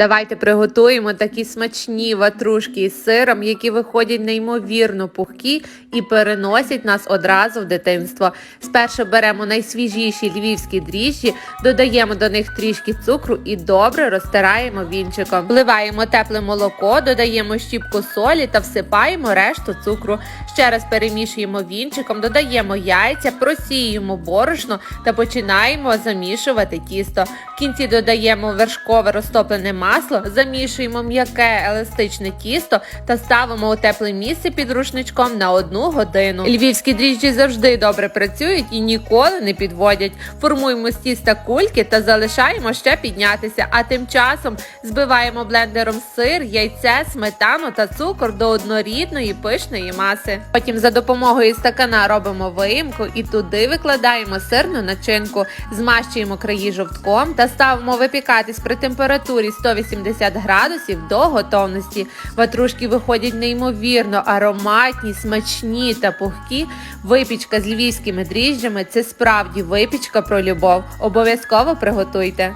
Давайте приготуємо такі смачні ватрушки із сиром, які виходять неймовірно пухкі і переносять нас одразу в дитинство. Спершу беремо найсвіжіші львівські дріжджі, додаємо до них трішки цукру і добре розтираємо вінчиком. Вливаємо тепле молоко, додаємо щіпку солі та всипаємо решту цукру. Ще раз перемішуємо вінчиком, додаємо яйця, просіюємо борошно та починаємо замішувати тісто. В кінці додаємо вершкове розтоплене масло, замішуємо м'яке еластичне тісто та ставимо у тепле місце під рушничком на одну годину. Львівські дріжджі завжди добре працюють і ніколи не підводять. Формуємо з тіста кульки та залишаємо ще піднятися. А тим часом збиваємо блендером сир, яйце, сметану та цукор до однорідної пишної маси. Потім за допомогою стакана робимо виїмку і туди викладаємо сирну начинку, змащуємо краї жовтком та ставимо випікатись при температурі 180 градусів до готовності. Ватрушки виходять неймовірно ароматні, смачні та пухкі. Випічка з львівськими дріжджами це справді випічка про любов. Обов'язково приготуйте.